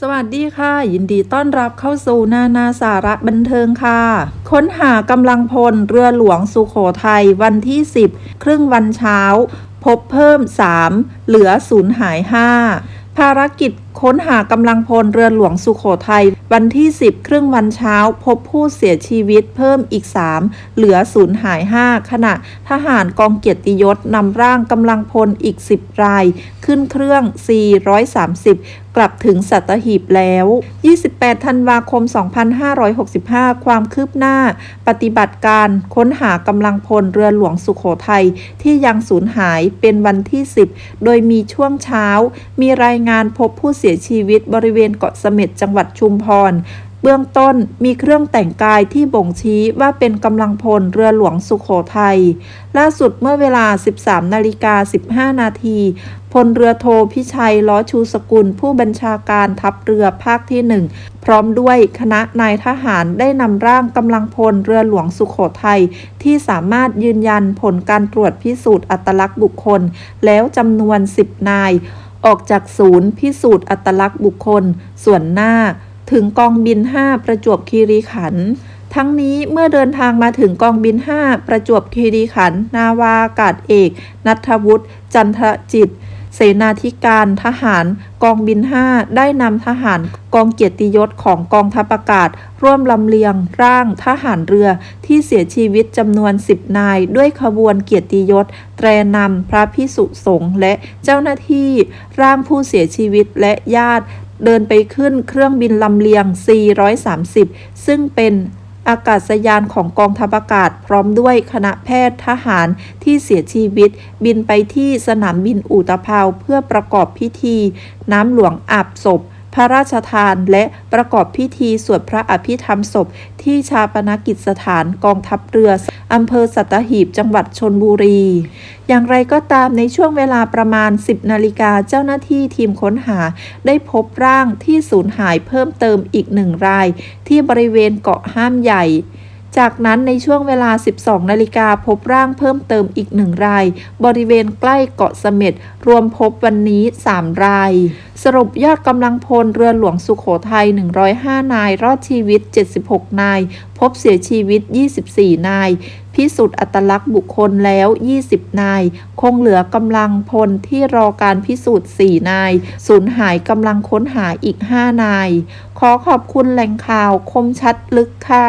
สวัสดีค่ะ ยินดีต้อนรับเข้าสู่นานาสาระบันเทิงค่ะ ค้นหากำลังพลเรือหลวงสุโขทัยวันที่ 10 ครึ่งวันเช้า พบเพิ่ม 3 เหลือศูนย์หาย 5 ภารกิจ ค้นหากำลังพลเรือหลวงสุโขทัยวันที่ 10 ครึ่งวันเช้า พบผู้เสียชีวิตเพิ่มอีก 3 เหลือสูญหาย 5 ขณะทหารกองเกียรติยศนำร่างกำลังพลอีก 10 ราย ขึ้นเครื่อง 430กลับถึงสัตหีบแล้ว 28 ธันวาคม 2565 ความคืบหน้า ปฏิบัติการค้นหากำลังพลเรือหลวงสุโขทัยที่ยังสูญหายเป็นวันที่ 10 โดยมีช่วงเช้า มีรายงานพบผู้เสียียชีวิตบริเวณเกาะเสม็ดจังหวัดชุมพร เบื้องต้นมีเครื่องแต่งกายที่บ่งชี้ว่าเป็นกำลังพลเรือหลวงสุโขทัย ล่าสุดเมื่อเวลา 13นาฬิกา15 นาทีพลเรือโทพิชัยล้อชูสกุล ผู้บัญชาการทัพเรือภาคที่1พร้อมด้วยคณะนายทหารได้นำร่างกำลังพลเรือหลวงสุโขทัย ที่สามารถยืนยันผลการตรวจพิสูจน์อัตลักษณ์บุคคล แล้วจำนวน 10 นาย ออกจากศูนย์ พิสูจน์อัตลักษณ์บุคคล ส่วนหน้า ถึงกองบิน 5 ประจวบคีรีขันธ์ทั้งนี้เมื่อเดินทางมาถึงกองบิน 5 ประจวบคีรีขันธ์นาวาอากาศเอก นัทวุฒิจันทจิต เสนาธิการทหารกองบิน 5 ได้นำทหารกองเกียรติยศของกองทัพอากาศ ร่วมลำเลียงร่างทหารเรือที่เสียชีวิตจำนวน 10 นาย ด้วยขบวนเกียรติยศ แตรนำพระพิสุสงฆ์และเจ้าหน้าที่ ร่างผู้เสียชีวิตและญาติ เดินไปขึ้นเครื่องบินลำเลียง 430 ซึ่งเป็น อากาศยานของกองทัพอากาศพร้อมด้วยคณะแพทย์ทหารที่เสียชีวิต บินไปที่สนามบินอุตภาวเพื่อประกอบพิธี น้ำหลวงอาบศพ พระราชทาน และประกอบพิธีสวดพระอภิธรรมศพ ที่ชาปนกิจสถานกองทัพเรืออำเภอสัตหีบจังหวัดชนบุรี อย่างไรก็ตามในช่วงเวลาประมาณ 10 นาฬิกาเจ้าหน้าที่ทีมค้นหา ได้พบร่างที่สูญหายเพิ่มเติมอีกหนึ่งราย ที่บริเวณเกาะห้ามใหญ่ จากนั้นในช่วงเวลา 12 นาฬิกาพบร่างเพิ่มเติมอีกหนึ่งราย บริเวณใกล้เกาะเสม็ดรวมพบวันนี้ 3 ราย สรุปยอดกำลังพลเรือหลวงสุขโขทัย 105 นาย รอดชีวิต 76 นาย พบเสียชีวิต 24 นาย พิสูจน์อัตลักษณ์บุคคลแล้ว 20 นาย คงเหลือกำลังพลที่รอการพิสูจน์ 4 นาย สูญหายกำลังค้นหาอีก 5 นาย ขอขอบคุณแหล่งข่าวคมชัดลึกค่ะ